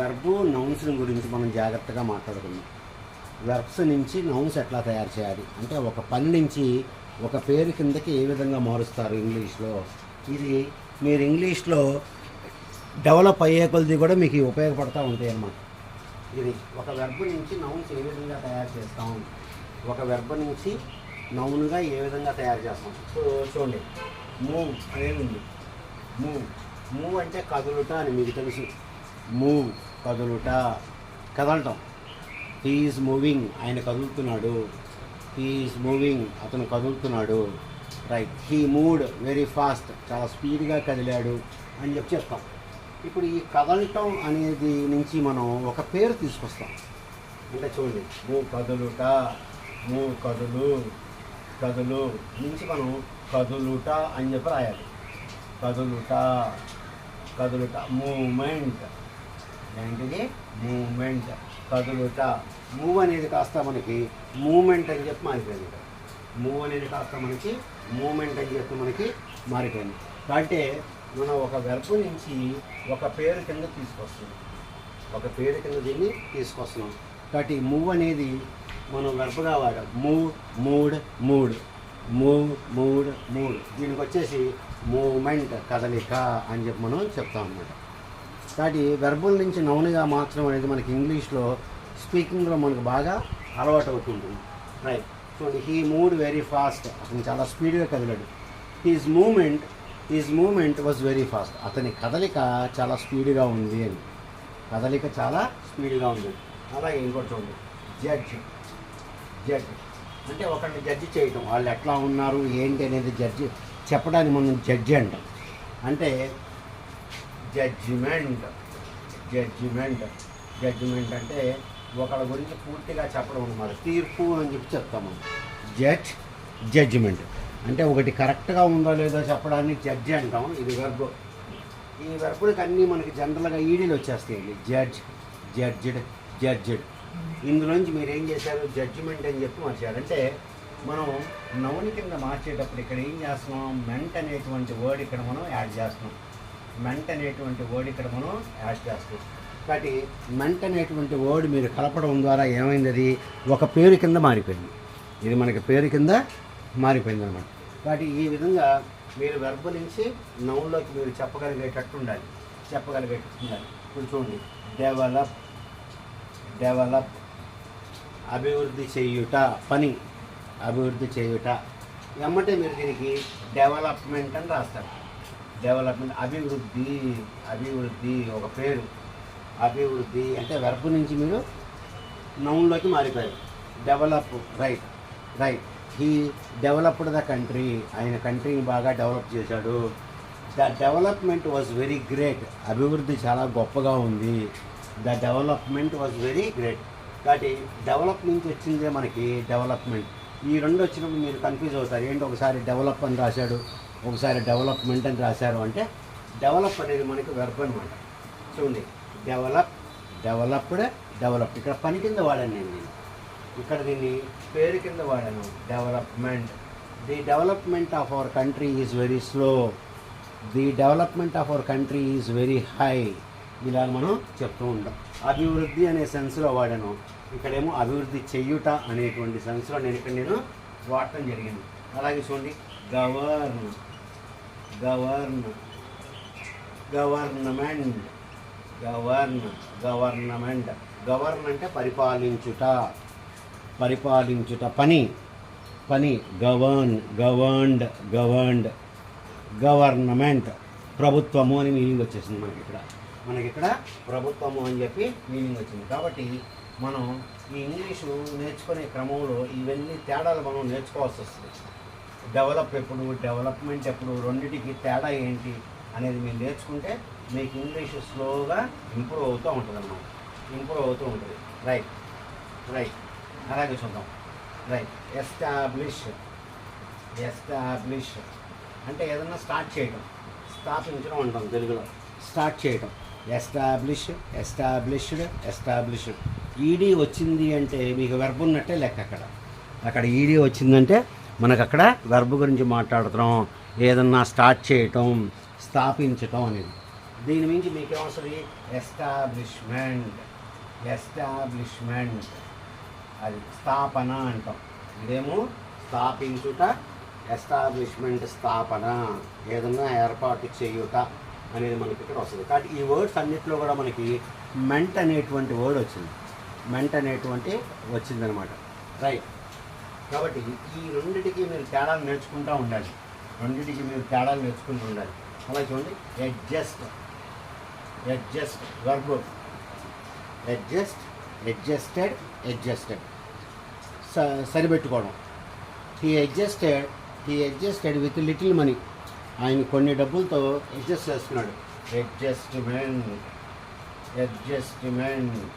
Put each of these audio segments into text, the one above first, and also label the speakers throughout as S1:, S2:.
S1: Verb nouns గురించి మనం జాగ్రత్తగా మాట్లాడుకుందాం. వెర్బ్స్ నుంచి నౌన్స్ ఎట్లా తయారు చేయాలి? అంటే ఒక పని నుంచి ఒక పేరు కిందకి ఏ విధంగా మారుస్తారు ఇంగ్లీష్లో? ఇది మీరు ఇంగ్లీష్లో డెవలప్ అయ్యే కొలది కూడా మీకు ఉపయోగపడతా ఉంటాయి అన్నమాట. ఇది ఒక వెర్బ్ నుంచి నౌన్స్ ఏ విధంగా తయారు చేస్తాం? ఒక వెర్బ్ నుంచి నౌన్గా ఏ విధంగా తయారు చేస్తాం? సో చూడండి. మూవ్ అనేది ఉంది. మూవ్ మూవ్ అంటే కదులుట అని మీకు తెలుసు. మూవ్ కదులుట కదలటం. హీఈస్ మూవింగ్ ఆయన కదులుతున్నాడు. హీఈస్ మూవింగ్ అతను కదులుతున్నాడు. Right he moved very fast చాలా స్పీడ్గా కదిలాడు అని చెప్పి చెప్తాం. ఇప్పుడు ఈ కదలటం అనేది నుంచి మనం ఒక పేరు తీసుకొస్తాం. అంటే చూడండి మూవ్ కదులుట మూవ్ కదులు కదులు నుంచి మనం కదులుట అని చెప్పి రాయాలి. కదులుట కదులుట మూమెంట్ ఏంటిది? మూమెంట్ కదులుట మూవ్ అనేది కాస్త మనకి మూమెంట్ అని చెప్పి మారిపోయింది మూవ్ అనేది కాస్త మనకి మూమెంట్ అని చెప్పి మనకి మారిపోయింది. అంటే మనం ఒక వెర్బ్ నుంచి ఒక పేరు కింద తీసుకొస్తున్నాం. ఒక పేరు కింద దీన్ని తీసుకొస్తున్నాం. కాబట్టి మూవ్ అనేది మనం వెర్బ్గా వాడాం. Move moved moved move moved moved దీనికి వచ్చేసి మూమెంట్ కదలిక అని చెప్పి మనం చెప్తాం అన్నమాట. కాబట్టి వెర్బుల్ నుంచి నౌన్గా మార్చడం అనేది మనకి ఇంగ్లీష్లో స్పీకింగ్లో మనకు బాగా అలవాటు అవుతుంటుంది right so he moved very fast అతను చాలా స్పీడ్గా కదిలాడు. He's movement he's movement was very fast అతని కదలిక చాలా స్పీడ్గా ఉంది అని. కదలిక చాలా స్పీడ్గా ఉంది. అలాగే ఇంకోటి చూడండి. జడ్జ్ జడ్జ్ అంటే ఒకరిని జడ్జి చేయటం. వాళ్ళు ఎట్లా ఉన్నారు ఏంటి అనేది జడ్జి చెప్పడానికి మనం జడ్జి అంటాం. అంటే జడ్జిమెంట్ జడ్జిమెంట్ జడ్జిమెంట్ అంటే ఒకళ్ళ గురించి పూర్తిగా చెప్పడం అనమాట తీర్పు అని చెప్పి చెప్తాం మనం. జడ్జ్ జడ్జిమెంట్ అంటే ఒకటి కరెక్ట్గా ఉందో లేదో చెప్పడాన్ని జడ్జి అంటాం. ఇది వెర్బ్ ఈ వెర్బులకి అన్నీ మనకి జనరల్గా ఈడీలు వచ్చేస్తాయండి. జడ్జ్ జడ్జ్డ్ జడ్జ్డ్ ఇందులోంచి మీరు ఏం చేశారు? జడ్జిమెంట్ అని చెప్పి మార్చారు. అంటే మనం నౌన్ కింద మార్చేటప్పుడు ఇక్కడ ఏం చేస్తున్నాం? మెంట్ అనేటువంటి వర్డ్ ఇక్కడ మనం యాడ్ చేస్తున్నాం. మెంట్ అనేటువంటి వర్డ్ ఇక్కడ మనం యాడ్ చేస్తాం. కాబట్టి మెంట్ అనేటువంటి వర్డ్ మీరు కలపడం ద్వారా ఏమైంది ఒక పేరు కింద మారిపోయింది. ఇది మనకి పేరు కింద మారిపోయింది అనమాట కాబట్టి ఈ విధంగా మీరు వెర్బ్ నుంచి నౌన్లోకి మీరు చెప్పగలిగేటట్టు ఉండాలి. చెప్పగలిగేటట్టు ఉండాలి ఇప్పుడు చూడండి. డెవలప్ డెవలప్ అభివృద్ధి చేయుట పని అభివృద్ధి చేయుట. ఎమ్మటే మీరు దీనికి డెవలప్మెంట్ అని రాస్తారు. డెవలప్మెంట్ అభివృద్ధి అభివృద్ధి ఒక పేరు. అభివృద్ధి అంటే వెర్బ్ నుంచి మీరు నౌన్లోకి మారిపోయారు. Develop right right. He developed the country ఆయన కంట్రీని బాగా డెవలప్ చేశాడు. The development was very great. అభివృద్ధి చాలా గొప్పగా ఉంది. The development was very great. కాబట్టి డెవలప్ నుంచి వచ్చిందే మనకి డెవలప్మెంట్. ఈ రెండు వచ్చినప్పుడు మీరు కన్ఫ్యూజ్ అవుతారు. ఏంటి ఒకసారి డెవలప్ అని రాశాడు ఒకసారి డెవలప్మెంట్ అని రాశారు అంటే డెవలప్ అనేది మనకి వెర్బ్ అనమాట చూడండి. డెవలప్ డెవలప్డ్ డెవలప్ ఇక్కడ పని కింద వాడాను నేను నేను ఇక్కడ దీన్ని పేరు కింద వాడాను. Development the development of our country is very slow the development of our country is very high ఇలా మనం చెప్తూ ఉంటాం. అభివృద్ధి అనే సెన్స్లో వాడాను. ఇక్కడేమో అభివృద్ధి చెయ్యుట అనేటువంటి సెన్స్లో నేను ఇక్కడ నేను వాడటం జరిగింది. అలాగే చూడండి govern govern government govern government. Govern అంటే పరిపాలించుట పరిపాలించుట పని పని గవర్న్ గవర్న్డ్ గవర్న్డ్ గవర్నమెంట్. ప్రభుత్వము అని మీనింగ్ వచ్చేసింది మనకి ఇక్కడ. మనకి ఇక్కడ ప్రభుత్వము అని చెప్పి మీనింగ్ వచ్చింది. కాబట్టి మనం ఈ ఇంగ్లీషు నేర్చుకునే క్రమంలో ఇవన్నీ తేడాలు మనం నేర్చుకోవాల్సి వస్తుంది. డెవలప్ ఎప్పుడు డెవలప్మెంట్ ఎప్పుడు రెండింటికి తేడా ఏంటి అనేది మీరు నేర్చుకుంటే మీకు ఇంగ్లీష్ స్లోగా ఇంప్రూవ్ అవుతూ ఉంటుంది అన్నమాట ఇంప్రూవ్ అవుతూ ఉంటుంది. రైట్ రైట్ అలాగే చూద్దాం. రైట్ ఎస్టాబ్లిష్ ఎస్టాబ్లిష్ అంటే ఏదన్నా స్టార్ట్ చేయడం స్థాపించడం అంటాం తెలుగులో. స్టార్ట్ చేయడం ఎస్టాబ్లిష్ ఎస్టాబ్లిష్డ్ ఎస్టాబ్లిష్డ్ ఈడీ వచ్చింది అంటే మీకు వెర్బ్ ఉన్నట్టే లెక్క అక్కడ. అక్కడ ఈడీ వచ్చిందంటే మనకు అక్కడ వెర్బ్ గురించి మాట్లాడుతున్నాం. ఏదన్నా స్టార్ట్ చేయటం స్థాపించటం అనేది. దీని మించి మీకేమొస్తుంది ఎస్టాబ్లిష్మెంట్ ఎస్టాబ్లిష్మెంట్ అది స్థాపన అంటాం. ఇదేమో స్థాపించుట ఎస్టాబ్లిష్మెంట్ స్థాపన. ఏదన్నా ఏర్పాటు చేయుట అనేది మనకి ఇక్కడ వస్తుంది. కాబట్టి ఈ వర్డ్స్ అన్నిటిలో కూడా మనకి మెంట్ అనేటువంటి వర్డ్ వచ్చింది. మెంట్ అనేటువంటి వచ్చిందనమాట. రైట్. కాబట్టి ఈ రెండిటికి మీరు తేడాలు నేర్చుకుంటూ ఉండాలి. రెండిటికి మీరు తేడాలు నేర్చుకుంటూ ఉండాలి. అలా చూడండి. Adjust. Adjust. Verb adjust adjusted adjusted. సరిపెట్టుకోవడం. He adjusted he adjusted with little money ఆయన కొన్ని డబ్బులతో అడ్జస్ట్ చేస్తున్నాడు. అడ్జస్ట్మెంట్. అడ్జస్ట్మెంట్.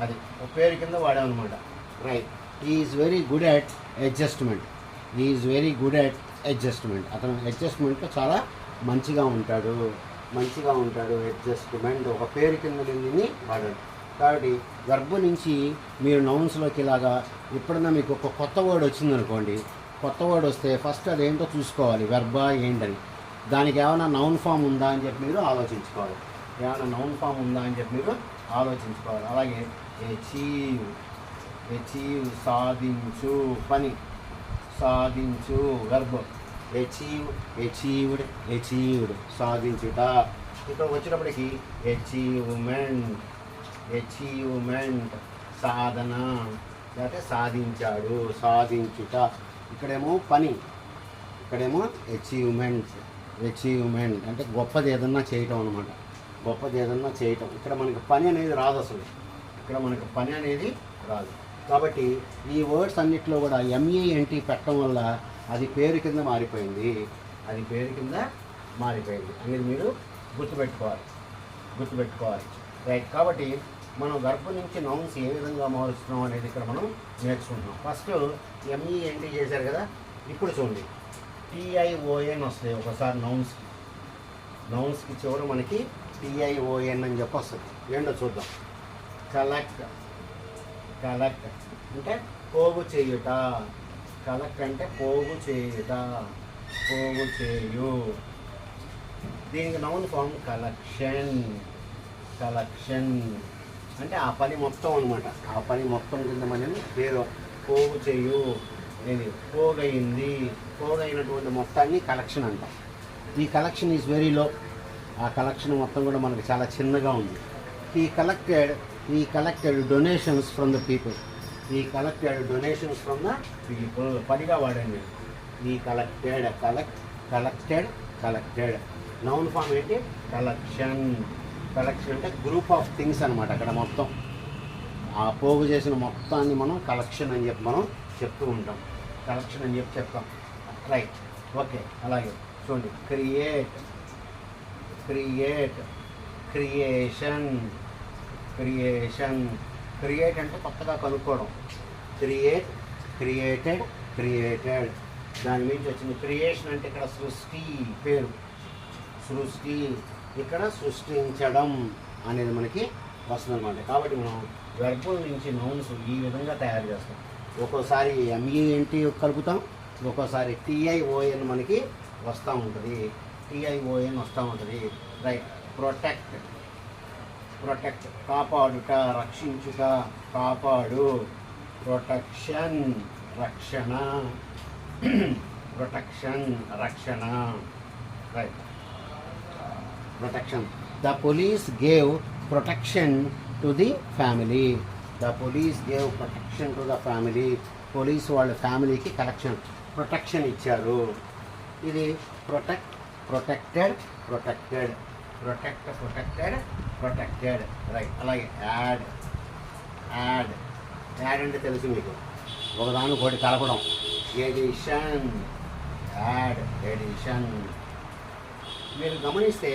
S1: అది. ఒక పేరు కింద వాడామన్నమాట. Right is very good at adjustment is very good at adjustment అతను అడ్జస్ట్మెంట్లో చాలా మంచిగా ఉంటాడు. మంచిగా ఉంటాడు అడ్జస్ట్మెంట్ ఒక పేరు కింద దీన్ని వాడాడు. కాబట్టి గర్భం నుంచి మీరు నౌన్స్లోకి ఇలాగా ఎప్పుడన్నా మీకు ఒక కొత్త వర్డ్ వచ్చిందనుకోండి కొత్త వర్డ్ వస్తే ఫస్ట్ అదేంటో చూసుకోవాలి. వెర్బా ఏంటని. దానికి ఏమైనా నౌన్ ఫామ్ ఉందా అని చెప్పి మీరు ఆలోచించుకోవాలి. ఏమైనా నౌన్ ఫామ్ ఉందా అని చెప్పి మీరు ఆలోచించుకోవాలి. అలాగే అచీవ్ అచీవ్ సాధించు పని సాధించు వెర్బ్ అచీవ్ అచీవ్డ్ అచీవ్డ్ సాధించుట ఇక్కడ వచ్చినప్పటికి అచీవ్మెంట్ అచీవ్మెంట్ సాధన లేకపోతే సాధించాడు సాధించుట ఇక్కడేమో పని ఇక్కడేమో అచీవ్మెంట్ అచీవ్మెంట్ అంటే గొప్పది ఏదన్నా చేయటం అనమాట గొప్పది ఏదన్నా చేయటం ఇక్కడ మనకి పని అనేది రాదు అసలు ఇక్కడ మనకి పని అనేది రాదు. కాబట్టి ఈ వర్డ్స్ అన్నిట్లో కూడా ఎంఈఎన్టీ పెట్టడం వల్ల అది పేరు కింద మారిపోయింది. అది పేరు కింద మారిపోయింది. అనేది మీరు గుర్తుపెట్టుకోవాలి. గుర్తుపెట్టుకోవాలి. రైట్ కాబట్టి మనం గర్భం నుంచి నౌన్స్ ఏ విధంగా మారుస్తున్నాం అనేది ఇక్కడ మనం నేర్చుకుంటున్నాం. ఫస్ట్ ఎంఈఎన్టీ చేశారు కదా? ఇప్పుడు చూడండి. టీఐఓఎన్ వస్తాయి ఒకసారి నౌన్స్కి నౌన్స్కి చివర మనకి టీఐఓఎన్ అని చెప్పి వస్తుంది ఏంటో చూద్దాం. కలెక్ట్ కలెక్ట్ అంటే పోగు చేయుట. కలెక్ట్ అంటే పోగు చేయుట. పోగు చేయు. దీనికి నౌన్ ఫామ్ కలెక్షన్ కలెక్షన్ అంటే ఆ పని మొత్తం అనమాట ఆ పని మొత్తం కింద మనం పేరు పోగు చేయు. ఇది పోగైంది. పోగైనటువంటి మొత్తాన్ని కలెక్షన్ అంటాం. ఈ కలెక్షన్ ఈజ్ వెరీ లో ఆ కలెక్షన్ మొత్తం కూడా మనకు చాలా చిన్నగా ఉంది. He collected he collected donations from the people he collected donations from the people పనిగా వాడండి. He collected collect collected collected noun form ఏంటి? కలెక్షన్ కలెక్షన్ అంటే గ్రూప్ ఆఫ్ థింగ్స్ అనమాట అక్కడ మొత్తం. ఆ పోగు చేసిన మొత్తాన్ని మనం కలెక్షన్ అని చెప్పి మనం చెప్తూ ఉంటాం. కలెక్షన్ అని చెప్పి చెప్తాం. రైట్ ఓకే అలాగే. చూడండి. Create create creation creation create అంటే కొత్తగా కనుక్కోవడం. Create created created. దాని నుంచి వచ్చింది క్రియేషన్ అంటే ఇక్కడ సృష్టి పేరు. సృష్టి ఇక్కడ సృష్టించడం అనేది మనకి వస్తుంది అనమాట కాబట్టి మనం వెర్బుల నుంచి నౌన్స్ ఈ విధంగా తయారు చేస్తాం. ఒక్కోసారి ఎంఈఎన్టీ e కలుపుతాం. ఒక్కోసారి టీఐఓఎన్ మనకి వస్తూ ఉంటుంది. టిఐఓఎన్ వస్తూ ఉంటుంది. రైట్ ప్రొటెక్ట్ ప్రొటెక్ట్ కాపాడుట రక్షించుట కాపాడు. ప్రొటెక్షన్ రక్షణ. ప్రొటెక్షన్ రక్షణ. Right protection the police gave protection to the family the police gave protection to the family police వాళ్ళ ఫ్యామిలీకి కలెక్షన్ ప్రొటెక్షన్ ఇచ్చారు. ఇది protect protected protected protect protected protected right అలాగే యాడ్ యాడ్ యాడ్ అంటే తెలుసు మీకు. ఒకదాని ఒకటి కలపడం. ఎడిషన్ యాడ్ ఎడిషన్ మీరు గమనిస్తే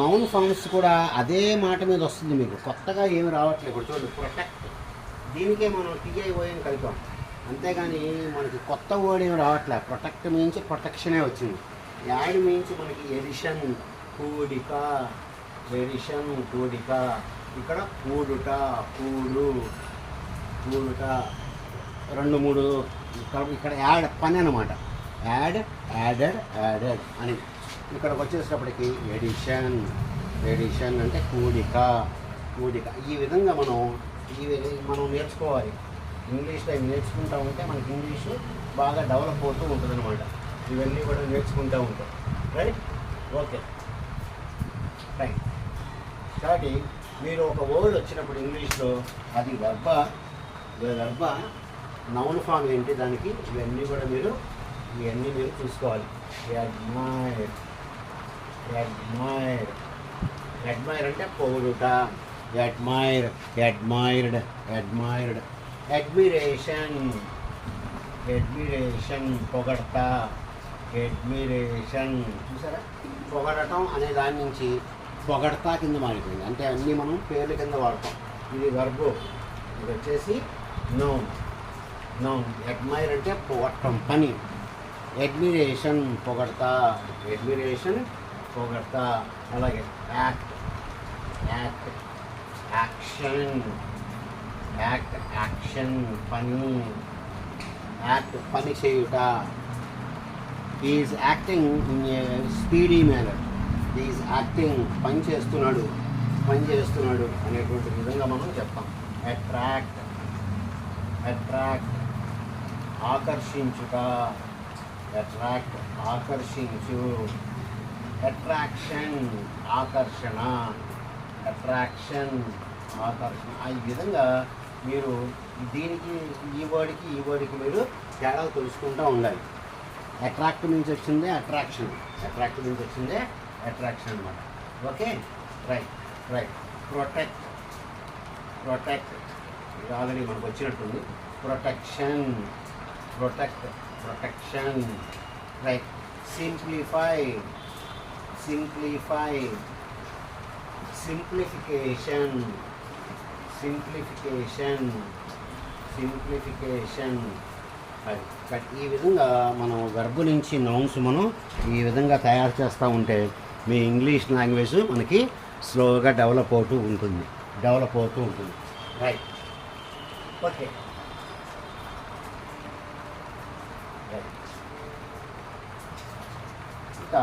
S1: నౌన్ ఫామ్స్ కూడా అదే మాట మీద వస్తుంది మీకు. కొత్తగా ఏమి రావట్లేదు. ఇప్పుడు చూడండి ప్రొటెక్ట్ దీనికే మనం టీఐఓఎం కలిపాం. అంతేగాని మనకి కొత్త వర్డ్ ఏమి రావట్లే. ప్రొటెక్ట్ మించి ప్రొటెక్షనే వచ్చింది. యాడ్ మించి మనకి ఎడిషన్ కూడిక ట్రెడిషన్ కూడిక ఇక్కడ కూడుట కూడు కూడుట రెండు మూడు ఇక్కడ యాడ్ పని అనమాట యాడ్ యాడెడ్ యాడెడ్ అని. ఇక్కడికి వచ్చేటప్పటికి ఎడిషన్ ఎడిషన్ అంటే కూడిక కూడిక ఈ విధంగా మనం ఈ మనం నేర్చుకోవాలి. ఇంగ్లీష్లో నేర్చుకుంటా నేర్చుకుంటూ ఉంటే మనకి ఇంగ్లీషు బాగా డెవలప్ అవుతూ ఉంటుంది అనమాట ఇవన్నీ కూడా నేర్చుకుంటూ ఉంటాం. రైట్? ఓకే. రైట్. కాబట్టి మీరు ఒక వర్డ్ వచ్చినప్పుడు ఇంగ్లీష్లో అది వర్బ వర్బ నౌన్ ఫామ్ ఏంటి దానికి? ఇవన్నీ కూడా మీరు ఇవన్నీ మీరు చూసుకోవాలి. అడ్మైర్ అడ్మైర్ అడ్మైర్ అంటే పొగుడుట. Admire admired admired admiration admiration పొగడత. Admiration చూసారా? పొగడటం అనే దాని నుంచి పొగడతా కింద మారిపోయింది అంటే అన్నీ మనం పేర్ల కింద వాడతాం. ఇది వర్బు ఇది వచ్చేసి నౌన్ నౌన్ అడ్మైర్ అంటే పొగట్టం పని. అడ్మిరేషన్ పొగడతా. అడ్మిరేషన్ పొగడతా. అలాగే act act action act action పని. యాక్ట్ పని చేయుట. Is acting in a speedy manner is acting పని చేస్తున్నాడు పని చేస్తున్నాడు అనేటువంటి విధంగా మనం చెప్తాం. అట్రాక్ట్ అట్రాక్ట్ ఆకర్షించుట అట్రాక్ట్ ఆకర్షించు. అట్రాక్షన్ ఆకర్షణ అట్రాక్షన్ ఆకర్షణ. ఈ విధంగా మీరు దీనికి ఈ వర్డ్కి ఈ వర్డ్కి మీరు తేడా తెలుసుకుంటూ ఉండాలి. అట్రాక్ట్ నుంచి వచ్చిందే అట్రాక్షన్ అట్రాక్ట్ నుంచి వచ్చిందే అట్రాక్షన్ అనమాట okay right right protect protect ఇది ఆల్రెడీ మనకు వచ్చినట్టుంది. Protection protect protection right simplify simplify simplification simplification simplification అది బట్ ఈ విధంగా మనం గర్భ నుంచి నౌన్స్ మనం ఈ విధంగా తయారు చేస్తూ ఉంటే మీ ఇంగ్లీష్ లాంగ్వేజ్ మనకి స్లోగా డెవలప్ అవుతూ ఉంటుంది. డెవలప్ అవుతూ ఉంటుంది. రైట్ ఓకే రైట్ ఇంకా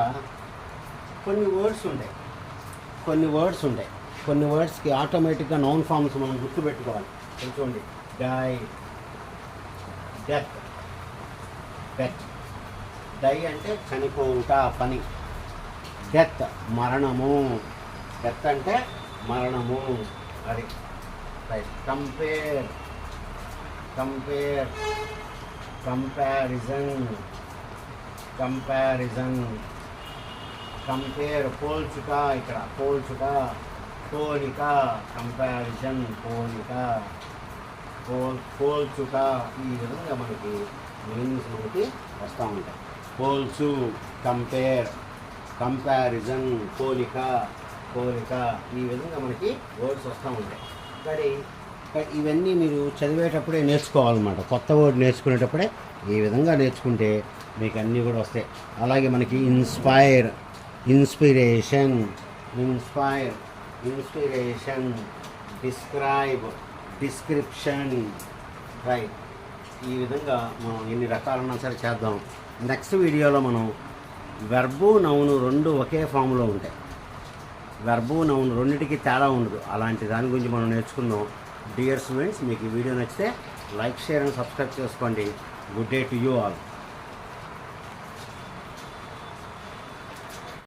S1: కొన్ని వర్డ్స్ ఉంటాయి. కొన్ని వర్డ్స్ ఉంటాయి. కొన్ని వర్డ్స్కి ఆటోమేటిక్గా నౌన్ ఫామ్స్ మనం గుర్తుపెట్టుకోవాలి. చూడండి. డై డెత్ డెత్ డై అంటే చనిపోవుట పని. డెత్ మరణము. డెత్ అంటే మరణము. అది. Right compare compare comparison comparison compare పోల్చుట ఇక్కడ. పోల్చుట పోలిక. కంపారిజన్ పోలిక. పోల్ పోల్చుట ఈ విధంగా మనకి మీనింగ్స్ మనకి వస్తూ ఉంటాయి. పోల్చు కంపేర్ కంపారిజన్ పోలిక పోలిక ఈ విధంగా మనకి వర్డ్స్ వస్తూ ఉంటాయి. కానీ కానీ ఇవన్నీ మీరు చదివేటప్పుడే నేర్చుకోవాలన్నమాట. కొత్త వర్డ్ నేర్చుకునేటప్పుడే ఈ విధంగా నేర్చుకుంటే మీకు అన్నీ కూడా వస్తాయి. అలాగే మనకి inspire inspiration inspire inspiration describe description right ఈ విధంగా మనం ఎన్ని రకాలన్నా సరే చేద్దాం. నెక్స్ట్ వీడియోలో మనం వెర్బు నౌను రెండు ఒకే ఫామ్లో ఉంటాయి. వెర్బు నౌను రెండింటికి తేడా ఉండదు. అలాంటి దాని గురించి మనం నేర్చుకుందాం డియర్ స్టూడెంట్స్ మీకు ఈ వీడియో నచ్చితే లైక్ షేర్ అండ్ సబ్స్క్రైబ్ చేసుకోండి. Good day to you all